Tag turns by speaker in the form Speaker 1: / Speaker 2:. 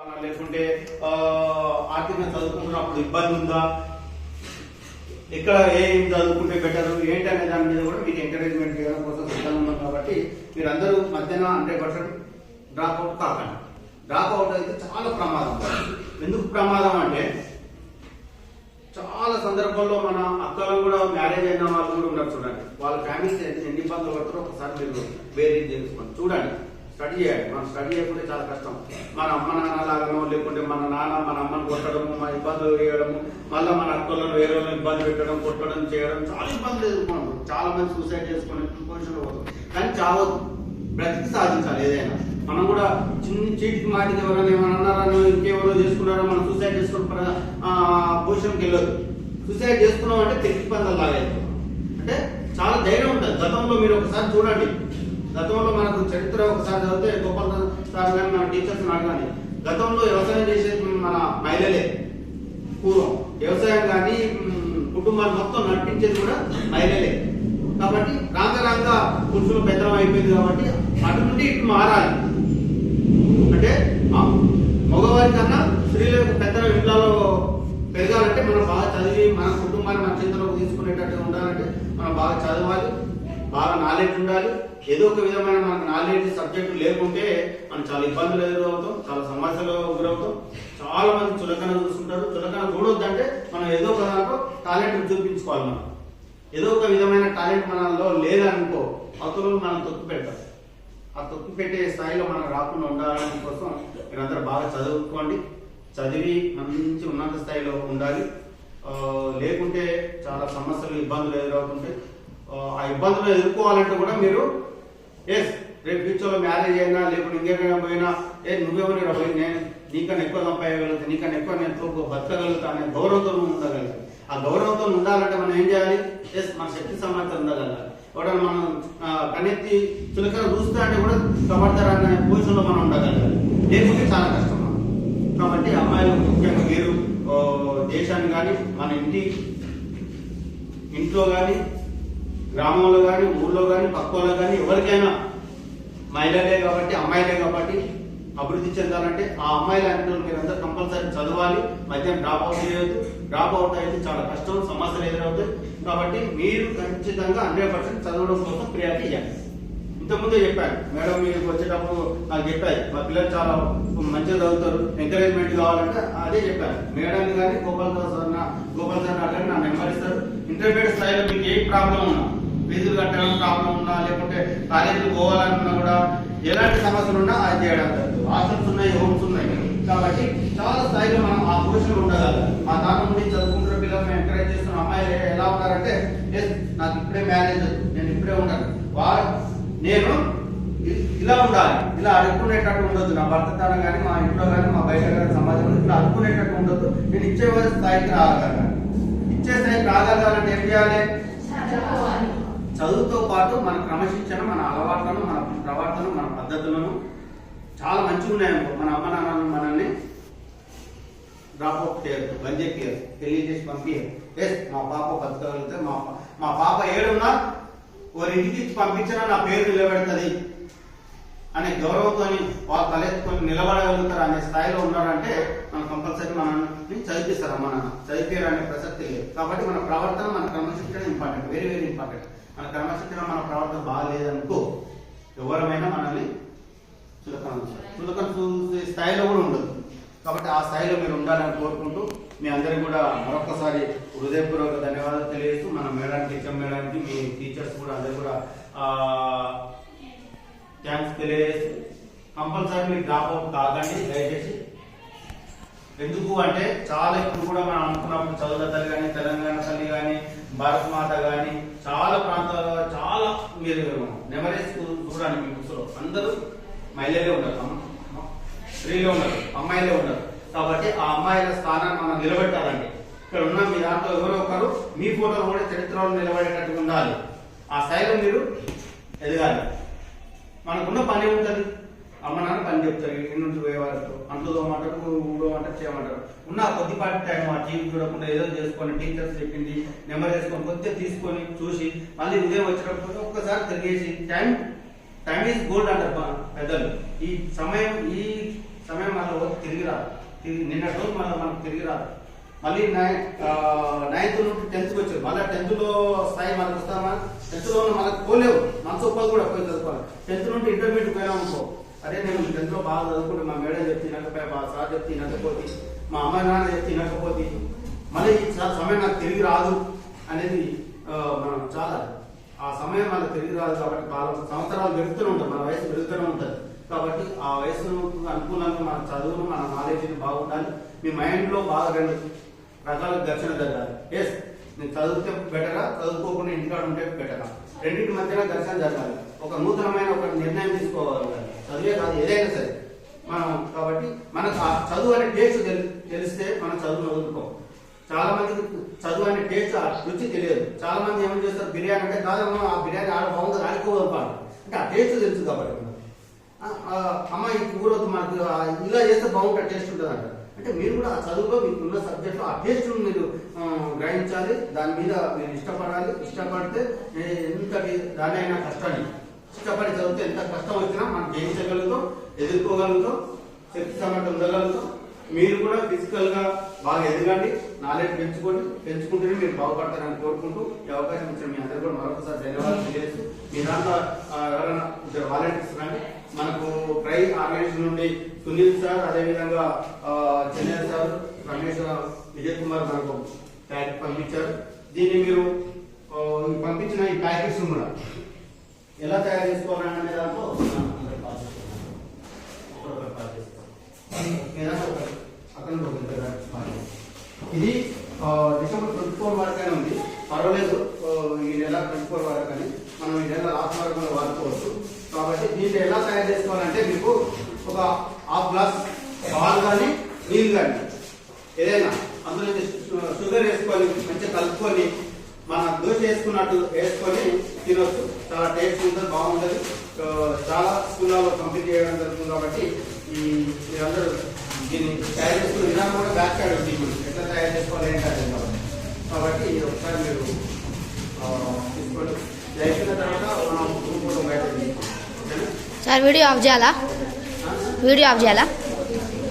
Speaker 1: లేకుంటే ఆ, ఆర్థికంగా చదువుకుంటున్నప్పుడు ఇబ్బంది ఉందా? ఎక్కడ ఏం చదువుకుంటే బెటర్ ఏంటి అనే దాని మీద కూడా మీకు ఎంకరేజ్మెంట్ చేయడం కోసం సిద్ధంగా ఉన్నాం కాబట్టి మీరందరూ మధ్యాహ్నం హండ్రెడ్ పర్సెంట్ డ్రాప్ అవుట్ కాకండి. డ్రాప్ అవుట్ అయితే చాలా ప్రమాదం. ఎందుకు ప్రమాదం అంటే చాలా సందర్భాల్లో మన అక్కలు కూడా మ్యారేజ్ అయిన వాళ్ళు కూడా ఉన్నారు చూడండి. వాళ్ళ ఫ్యామిలీస్ ఎన్ని ఇబ్బందులు పడతారో ఒకసారి మీరు వేరే తెలుసుకోండి. చూడండి. స్టడీ చేయాలి. మనం స్టడీ చేయకుంటే చాలా కష్టం. మన అమ్మ నాన్న లాగానో లేకుంటే మన నాన్న మన అమ్మని కొట్టడము మన ఇబ్బందులు చేయడము మళ్ళీ మన అక్కలను వేరే వాళ్ళని ఇబ్బంది పెట్టడం కొట్టడం చేయడం చాలా ఇబ్బందులు ఎదుర్కొన్నాం. చాలా మంది సూసైడ్ చేసుకునే పొజిషన్లో పోతాం. కానీ చావద్దు. బ్రతికి సాధించాలి ఏదైనా. మనం కూడా చిన్న చీటికి మాటికి ఎవరైనా ఏమైనా అన్నారని ఇంకెవరో చేసుకున్నారో మనం సూసైడ్ చేసుకున్న పొజిషన్కి వెళ్ళొద్దు సూసైడ్ చేసుకున్నాం అంటే తెచ్చి పందలు లాగా అంటే చాలా ధైర్యం ఉంటుంది. గతంలో మీరు ఒకసారి చూడండి. గతంలో మనకు చరిత్ర ఒకసారి చదివితే గోపాల్ సార్ కానీ మన టీచర్స్ అడగాలి. గతంలో వ్యవసాయం చేసేది మన మహిళలే పూర్వం. వ్యవసాయం కానీ కుటుంబాలు మొత్తం నడిపించేది కూడా మహిళలే. కాబట్టి రాంగ రాంగ పురుషులు పెద్దలం అయిపోయింది కాబట్టి అటు నుండి ఇటు మారాలి. అంటే మగవారి కన్నా స్త్రీలకు పెద్దల ఇంట్లో పెరగాలంటే మనం బాగా చదివి మన కుటుంబాన్ని మన చేతిలోకి తీసుకునేటట్టు ఉండాలంటే మనం బాగా చదవాలి. బాగా నాలెడ్జ్ ఉండాలి. ఏదో ఒక విధమైన మనకు నాలెడ్జ్ సబ్జెక్టు లేకుంటే మనం చాలా ఇబ్బందులు ఎదురవుతాం చాలా సమస్యలు గురవుతాం చాలా మంది చులకన చూసుకుంటారు చులకన చూడొద్దంటే మనం ఏదో ఒక దాంట్లో టాలెంట్ చూపించుకోవాలి మనం. ఏదో ఒక విధమైన టాలెంట్ మనలో లేదనుకో అతను మనం తొక్కు పెడతారు ఆ తొక్కు పెట్టే స్థాయిలో మనం రాకుండా ఉండాలని కోసం మీరందరూ బాగా చదువుకోండి. చదివి మంచి ఉన్నత స్థాయిలో ఉండాలి. లేకుంటే చాలా సమస్యలు ఇబ్బందులు ఎదురవుతుంటాయి. ఇబ్బందులు ఎదుర్కోవాలంటే కూడా మీరు ఎస్ రేపు ఫ్యూచర్లో మ్యారేజ్ అయినా లేకుంటే ఇంకేమైనా పోయినా ఏ నువ్వెవరు రా పోయి నేను నీకన్నా ఎక్కువ సంపాదగలుగుతా నీకన్నా ఎక్కువ నేను తోపు బతకగలుగుతా అనే గౌరవంతో నువ్వు ఉండగలుగుతావు ఆ గౌరవంతో ఉండాలంటే మనం ఏం చేయాలి? ఎస్ మన శక్తి సామర్థ్యం ఉండగలగాలి ఎవడన్నా మనం కనెత్తి చులకన చూస్తా అంటే కూడా కబడతారా అనే పొజిషన్లో మనం ఉండగలగాలి. లేకుంటే చాలా కష్టం కాబట్టి అమ్మాయిలు ముఖ్యంగా మీరు దేశాన్ని కానీ మన ఇంటి ఇంట్లో కానీ గ్రామంలో కానీ ఊళ్ళో కానీ పక్కలో కానీ ఎవరికైనా మహిళలే కాబట్టి అమ్మాయిలే కాబట్టి అభివృద్ధి చెందాలంటే ఆ అమ్మాయిల అంటే మీరందరూ కంపల్సరీ చదవాలి మధ్యాహ్నం డ్రాప్ అవుట్ చేయొద్దు. డ్రాప్ అవుట్ అయితే చాలా కష్టం సమస్యలు ఎదురవుతాయి. కాబట్టి మీరు ఖచ్చితంగా హండ్రెడ్ పర్సెంట్ చదవడం కోసం ప్రియారిటీ ఇవ్వాలి. ఇంతకుముందే చెప్పాను మేడం మీరు వచ్చేటప్పుడు నాకు చెప్పారు మా పిల్లలు చాలా మంచిగా చదువుతారు ఎంకరేజ్మెంట్ కావాలంటే అదే చెప్పాను. మేడం కానీ గోపాల్ సార్ నా గోపాల్ సార్ అడగండి నా నెంబర్ ఇస్తారు. ఇంటర్మీడియట్ స్థాయిలో మీకు ఏ ప్రాబ్లం ఉన్నా ఫీజులు కట్టడం ప్రాబ్లం ఉన్నా లేకుంటే కాలేజీకి పోవాలనుకున్నా కూడా ఎలాంటి సమస్యలు ఉన్నా అది చేయడం జరుగుతుంది. హాస్టల్స్ ఉన్నాయి హోమ్స్ ఉన్నాయి. కాబట్టి చాలా స్థాయిలో మనం ఆ పొజిషన్ ఉండగలం. మా తాత నుండి చదువుకుంటున్న పిల్లలు ఎంకరేజ్ చేస్తున్న. అమ్మాయిలు ఎలా ఉన్నారంటే "ఎస్, నాకు ఇప్పుడే మ్యారేజ్ నేను ఇప్పుడే ఉన్నాను వా నేను ఇలా ఉండాలి. ఇలా అడుక్కునేటట్టు ఉండొద్దు. నా భర్త తన కానీ మా ఇంట్లో కానీ మా బయట కానీ సమాజంలో ఇట్లా అడుక్కునేటట్టు ఉండొద్దు. నేను ఇచ్చే స్థాయికి రాగలను. ఇచ్చే స్థాయికి రాగలగాలంటే ఏం చేయాలి? చదువుతో పాటు మన క్రమశిక్షణ మన అలవాట్లను మన ప్రవర్తన మన పద్ధతులను చాలా మంచిగా ఉన్నాయనుకో మన అమ్మ నాన్న మనల్ని డ్రాప్ అవుట్ చేయరు బంద్ చెప్పారు పెళ్ళి చేసి పంపించారు ఎస్ మా పాప బతకగలిగితే మా మా పాప ఏడున్నా వారింటికి పంపించినా నా పేరు నిలబెడుతుంది అనే గౌరవంతో వాళ్ళు తలెత్తుకొని నిలబడగలుగుతారు అనే స్థాయిలో ఉన్నారంటే మనం కంపల్సరీ మనల్ని చదివిస్తారు అమ్మ నాన్న. చదివారు అనే ప్రసక్తి లేదు. కాబట్టి మన ప్రవర్తన మన క్రమశిక్షణ ఇంపార్టెంట్ వెరీ వెరీ ఇంపార్టెంట్ మన క్రమశిక్షణ మన ప్రవర్తన బాగాలేదనుకో ఎవరమైనా మనల్ని చులకన చులకన చూసే స్థాయిలో కూడా ఉండదు. కాబట్టి ఆ స్థాయిలో మీరు ఉండాలని కోరుకుంటూ మీ అందరికి కూడా మరొకసారి హృదయపూర్వక ధన్యవాదాలు తెలియజేస్తూ మన మేడానికి హెచ్ఎం మేడానికి మీ టీచర్స్ కూడా అందరు కూడా థ్యాంక్స్ తెలియజేస్తూ కంపల్సరీ మీరు డ్రాప్ అవుట్ కాకండి దయచేసి ఎందుకు అంటే చాలా ఇప్పుడు కూడా మనం అనుకున్నప్పుడు చదువుల తల్లి కానీ తెలంగాణ తల్లి కానీ భారత మాత కానీ చాలా ప్రాంతాల్లో చాలా మీరు నెమరేస్ చూడండి మీ బుక్స్లో అందరూ మహిళలే ఉన్నారు అమ్మ- స్త్రీలే ఉన్నారు అమ్మాయిలే ఉన్నారు. కాబట్టి ఆ అమ్మాయిల స్థానాన్ని మనం నిలబెట్టాలండి. ఇక్కడ ఉన్న మీ దాంట్లో ఎవరో ఒకరు మీ ఫోటో కూడా చరిత్రలో నిలబడేటట్టుగా ఉండాలి. ఆ స్థాయిలో మీరు ఎదగాలి. మనకున్న పని ఉంటుంది. అమ్మ నాన్న పని చెప్తారు ఇంటి నుంచి పోయే వరకు అంటారు ఊదమంట ఊడమంటారు చేయమంటారు. ఉన్న కొద్దిపాటి టైం ఆ టీవీ చూడకుండా ఏదో చేసుకొని టీచర్స్ చెప్పింది నెంబర్ చేసుకొని కొద్దిగా తీసుకొని చూసి మళ్ళీ ఉదయం వచ్చేటప్పుడు ఒక్కసారి తిరిగేసి టైం టైం ఈజ్ గోల్డ్ అంటారు మా పెద్దలు. ఈ సమయం ఈ సమయం మళ్ళీ తిరిగి రాదు. తిరిగి నిన్న రోజు మళ్ళీ మనకు తిరిగి రాదు. మళ్ళీ నైన్ నైన్త్ నుండి టెన్త్కి వచ్చారు. మళ్ళీ టెన్త్లో స్థాయి మనకు వస్తామా టెన్త్లో మనకు పోలేవు. మనసు ఉపాధి కూడా పోయి చదువుకోవాలి. టెన్త్ నుండి ఇంటర్మీడియట్ పోయినా అనుకో అరే నేను ఇంతలో బాగా చదువుకుంటే మా మేడం చెప్తే తినకపోయా మా సార్ చెప్తే తినకపోతే మా అమ్మ నాన్న చెప్తే తినకపోతే మళ్ళీ సమయం నాకు తిరిగి రాదు అనేది మనం చాలా ఆ సమయం మనకు తిరిగి రాదు కాబట్టి కాలం సంవత్సరాలు పెరుగుతూనే ఉంటుంది మన వయసు పెరుగుతూనే ఉంటుంది కాబట్టి ఆ వయసును అనుకూలంగా మన చదువును మన నాలెడ్జ్ని బాగుండాలి. మీ మైండ్లో బాగా రెండు. రకాల ఘర్షణ జరగాలి. ఎస్ నేను చదివితే బెటరా? చదువుకోకుండా ఇంటికాడ ఉంటే బెటరా? రెండింటి మధ్యన దర్శనం జరగాలి. ఒక నూతనమైన ఒక నిర్ణయం తీసుకోవాలి. చదివే కాదు ఏదైనా సరే. మనం కాబట్టి మనకు ఆ చదువు అనే టేస్ట్ తెలిస్తే మనం చదువును వదులుకోం. చాలా మందికి చదువు అనే టేస్ట్ ఆ రుచి తెలియదు. చాలా మంది ఏమని చేస్తారు? బిర్యానీ అంటే కాదమ్మా ఆ బిర్యానీ ఆడ బాగుంది ఆడుకోవాలి అంటే ఆ టేస్ట్ తెలుసు కాబట్టి. అమ్మాయి అమ్మ ఈ కూర మనకు ఇలా చేస్తే బాగుంటుంది టేస్ట్ ఉంటుంది అంట అంటే మీరు కూడా ఆ చదువులో మీకు ఉన్న సబ్జెక్ట్లో ఆ టేస్ట్ మీరు గ్రహించాలి. దాని మీద మీరు ఇష్టపడాలి. ఇష్టపడితే ఎంత ఎంతటి దానైనా కష్టాన్ని ఇష్టపడి చదివితే ఎంత కష్టం వచ్చినా మనం జయించగలుగుతాం ఎదుర్కోగలుగుతాం. శక్తి సమర్థం ఉండగలుగుతాం. మీరు కూడా ఫిజికల్గా బాగా ఎదగండి. నాలెడ్జ్ పెంచుకోండి పెంచుకుంటేనే మీరు బాగుపడతారని కోరుకుంటూ ఈ అవకాశం ఇచ్చిన మీ అందరూ కూడా మరొకసారి ధన్యవాదాలు తెలియజేస్తూ. మీ దాంట్లో ఎవరైనా ఇద్దరు వాలంటీర్స్ కానీ మనకు ప్రై ఆర్గనైజేషన్ నుండి సునీల్ సార్ అదేవిధంగా ఆ, చెన్నై సార్ రమేష్ విజయ్ కుమార్ గారు ప్యాకెట్ పంపించారు. దీన్ని మీరు పంపించిన ఈ ప్యాకెట్స్ కూడా ఎలా తయారు చేసుకోవాలనే దాంట్లో అక్కడ ఇది డిసెంబర్ ట్వంటీ ఫోర్ వరకనే ఉంది. పర్వాలేదు ఈ నెల ట్వంటీ ఫోర్ వరకు అని మనం ఈ నెల లాస్ట్ వరకు వాడుకోవచ్చు. కాబట్టి దీంట్లో ఎలా తయారు చేసుకోవాలంటే మీకు ఒక హాఫ్ గ్లాస్ పాలు కానీ నీళ్ళు కానీ ఏదైనా అందులో షుగర్ వేసుకొని మంచిగా కలుపుకొని మన దోశ వేసుకున్నట్టు వేసుకొని తినొచ్చు చాలా టేస్ట్ ఉంటుంది బాగుంటుంది చాలా స్కూళ్ళలో కంప్లీట్ చేయడం జరుగుతుంది కాబట్టి ఈ మీరందరూ దీన్ని తయారు చేసుకున్న విధానం కూడా బ్యాక్ సైడ్ ఉంది ఎట్లా తయారు చేసుకోవాలి ఏంటంటే కాబట్టి ఇది ఒకసారి మీరు తీసుకోండి అయిపోయిన తర్వాత మనం గ్రూప్ బయట
Speaker 2: సార్ వీడియో ఆఫ్ చేయాలా వీడియో ఆఫ్ చేయాలా?